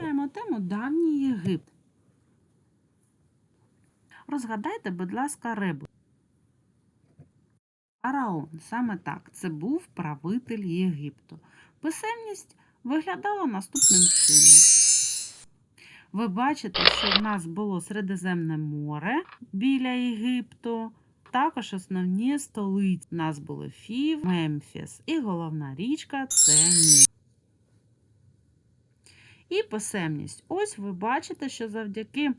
Вивчаємо тему Давній Єгипт. Розгадайте, будь ласка, рибу. Фараон, саме так, це був правитель Єгипту. Писемність виглядала наступним чином. Ви бачите, що в нас було Середземне море біля Єгипту. Також основні столиці. У нас були Фів, Мемфіс і головна річка це Ніл. І писемність. Ось ви бачите, що завдяки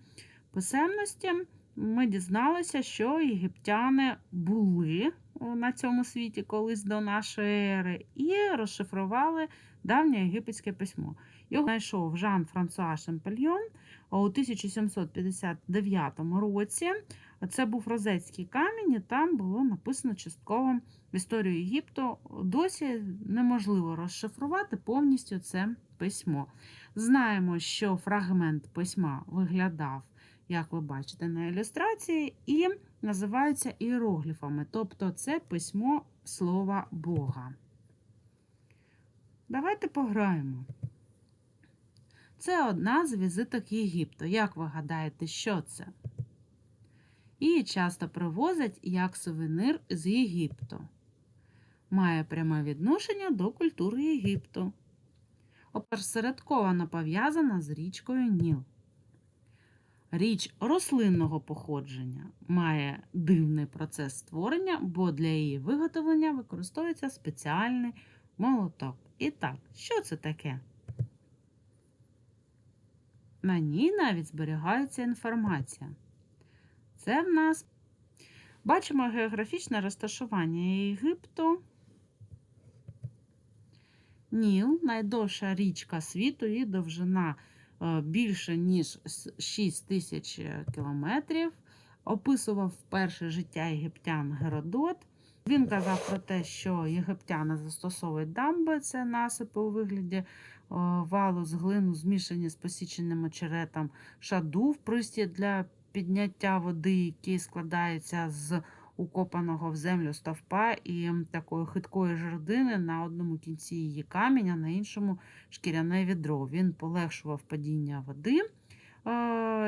писемності ми дізналися, що єгиптяни були на цьому світі колись до нашої ери, і розшифрували давнє єгипетське письмо. Його знайшов Жан Франсуа Шемпельйон у 1759 році. Це був розецький камінь, і там було написано частково історію Єгипту. Досі неможливо розшифрувати повністю це письмо. Знаємо, що фрагмент письма виглядав, як ви бачите на ілюстрації, і називаються іерогліфами, тобто це письмо слова Бога. Давайте пограємо. Це одна з візиток Єгипту. Як ви гадаєте, що це? Її часто привозять як сувенир з Єгипту. Має пряме відношення до культури Єгипту. Опосередковано пов'язана з річкою Ніл. Річ рослинного походження має дивний процес створення, бо для її виготовлення використовується спеціальний молоток. І так, що це таке? На ній навіть зберігається інформація. Це в нас бачимо географічне розташування Єгипту. Ніл найдовша річка світу, її довжина е, більше, ніж 6 тисяч кілометрів. Описував перше життя єгиптян Геродот. Він казав про те, що єгиптяни застосовують дамби, це насипи у вигляді е, валу з глину, змішані з посіченим очеретом, шаду в присті для підняття води, який складається з укопаного в землю стовпа і такої хиткої жердини на одному кінці її камінь, на іншому шкіряне відро. Він полегшував падіння води.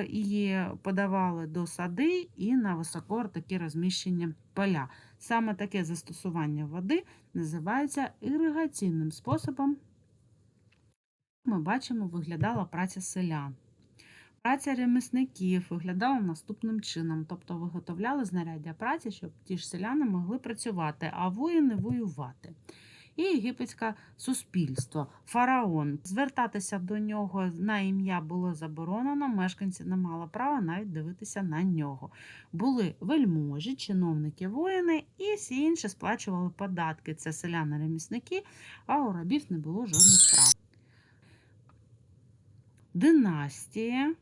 Її подавали до сади і на високо такі розміщені поля. Саме таке застосування води називається іригаційним способом. Ми бачимо, виглядала праця селян. Праця ремісників виглядала наступним чином, тобто виготовляли знаряддя праці, щоб ті ж селяни могли працювати, а воїни воювати. І єгипетське суспільство, фараон. Звертатися до нього на ім'я було заборонено, мешканці не мали права навіть дивитися на нього. Були вельможі, чиновники, воїни і всі інші сплачували податки. Це селяни-ремісники, а у рабів не було жодних прав. Династія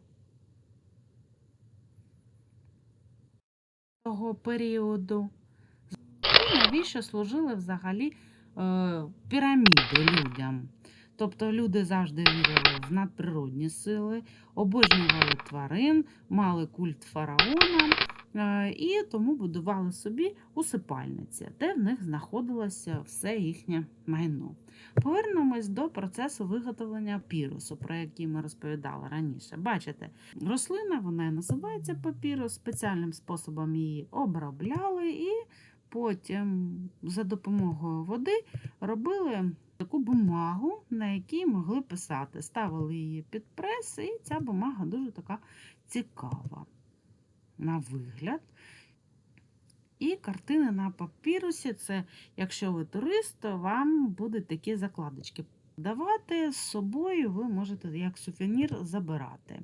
того періоду. І навіщо служили взагалі е, піраміди людям? Тобто люди завжди вірили в надприродні сили, обожнювали тварин, мали культ фараона і тому будували собі усипальниці, де в них знаходилося все їхнє майно. Повернемось до процесу виготовлення пірусу, про який ми розповідали раніше. Бачите, рослина вона називається папірус, спеціальним способом її обробляли і потім за допомогою води робили таку бумагу, на якій могли писати. Ставили її під прес, і ця бумага дуже така цікава на вигляд. І картини на папірусі це, якщо ви турист, то вам будуть такі закладочки. Давати з собою ви можете як сувенір забирати.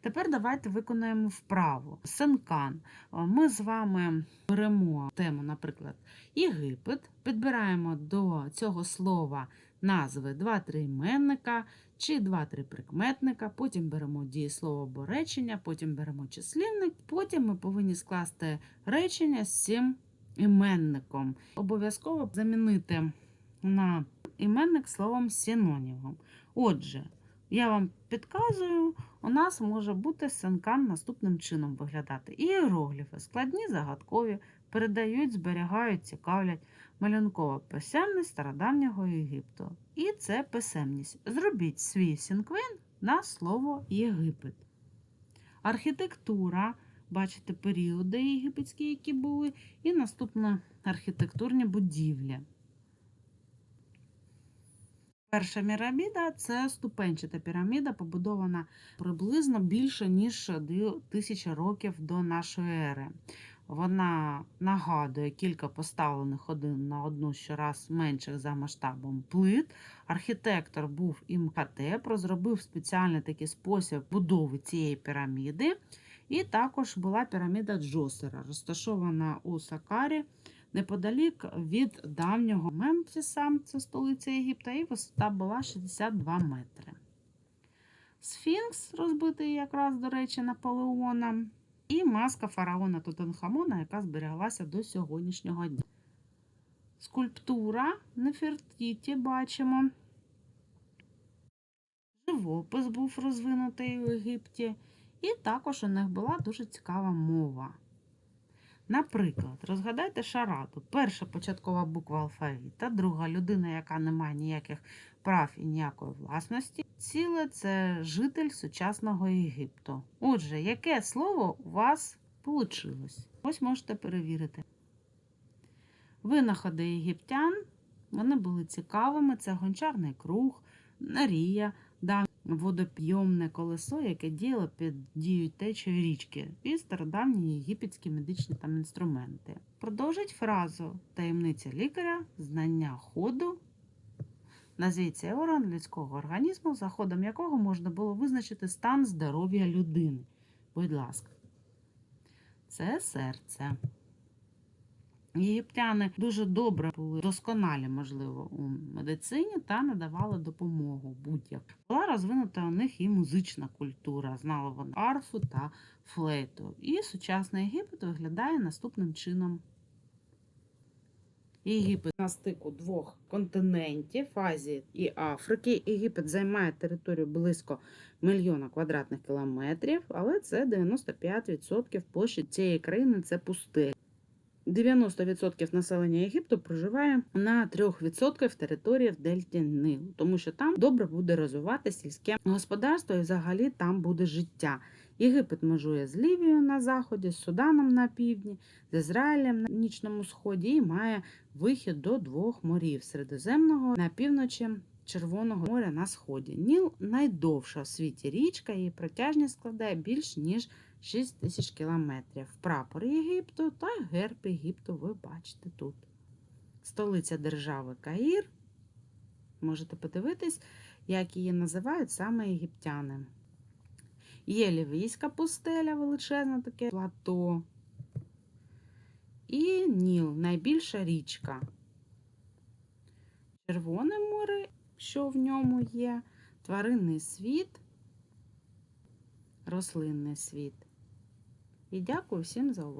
Тепер давайте виконаємо вправу. Сенкан. Ми з вами беремо тему, наприклад, Єгипет, підбираємо до цього слова назви 2-3 іменника чи 2-3 прикметника, потім беремо дієслово або речення, потім беремо числівник, потім ми повинні скласти речення з цим іменником. Обов'язково замінити на іменник словом синонімом. Отже, я вам підказую, у нас може бути синкан наступним чином виглядати. Іерогліфи складні, загадкові, передають, зберігають, цікавлять малюнкова писемність стародавнього Єгипту. І це писемність. Зробіть свій сінквин на слово Єгипет. Архітектура, бачите, періоди єгипетські, які були, і наступно архітектурні будівлі. Перша піраміда це ступенчата піраміда, побудована приблизно більше ніж тисяча років до нашої ери. Вона нагадує кілька поставлених один на одну щораз менших за масштабом плит. Архітектор був Імхотеп, розробив спеціальний такий спосіб будови цієї піраміди. І також була піраміда Джосера, розташована у Сакарі неподалік від давнього Мемфіса, це столиця Єгипта, і висота була 62 метри. Сфінкс, розбитий якраз, до речі, Наполеоном, і маска фараона Тутанхамона, яка зберігалася до сьогоднішнього дня. Скульптура Нефертіті бачимо. Живопис був розвинутий у Єгипті, і також у них була дуже цікава мова. Наприклад, розгадайте шараду. Перша початкова буква алфавіта, друга людина, яка не має ніяких прав і ніякої власності. Ціле це житель сучасного Єгипту. Отже, яке слово у вас вийшло? Ось можете перевірити. Винаходи єгиптян вони були цікавими. Це гончарний круг, нарія, водопйомне колесо, яке діяло під дією течії річки, і стародавні єгипетські медичні там інструменти. Продовжить фразу таємниця лікаря, знання ходу. Назвіть цей орган людського організму, за ходом якого можна було визначити стан здоров'я людини. Будь ласка, це серце. Єгиптяни дуже добре були досконалі, можливо, у медицині та надавали допомогу будь-як. Була розвинута у них і музична культура, знали вони арфу та флейту. І сучасний Єгипет виглядає наступним чином. Єгипет на стику двох континентів Азії і Африки. Єгипет займає територію близько мільйона квадратних кілометрів, але це 95% площі цієї країни це пустель. 90% населення Єгипту проживає на 3% території в Дельті Нилу, тому що там добре буде розвивати сільське господарство і взагалі там буде життя. Єгипет межує з Лівією на заході, з Суданом на півдні, з Ізраїлем на нічному сході і має вихід до двох морів Середземного на півночі. Червоного моря на сході. Ніл найдовша в світі річка, її протяжність складає більш ніж 6 тисяч кілометрів. Прапор Єгипту та герб Єгипту ви бачите тут. Столиця держави Каїр. Можете подивитись, як її називають саме єгиптяни. Є Лівійська пустеля, величезне таке плато. І Ніл найбільша річка. Червоне море, що в ньому є, тваринний світ, рослинний світ. І дякую всім за увагу.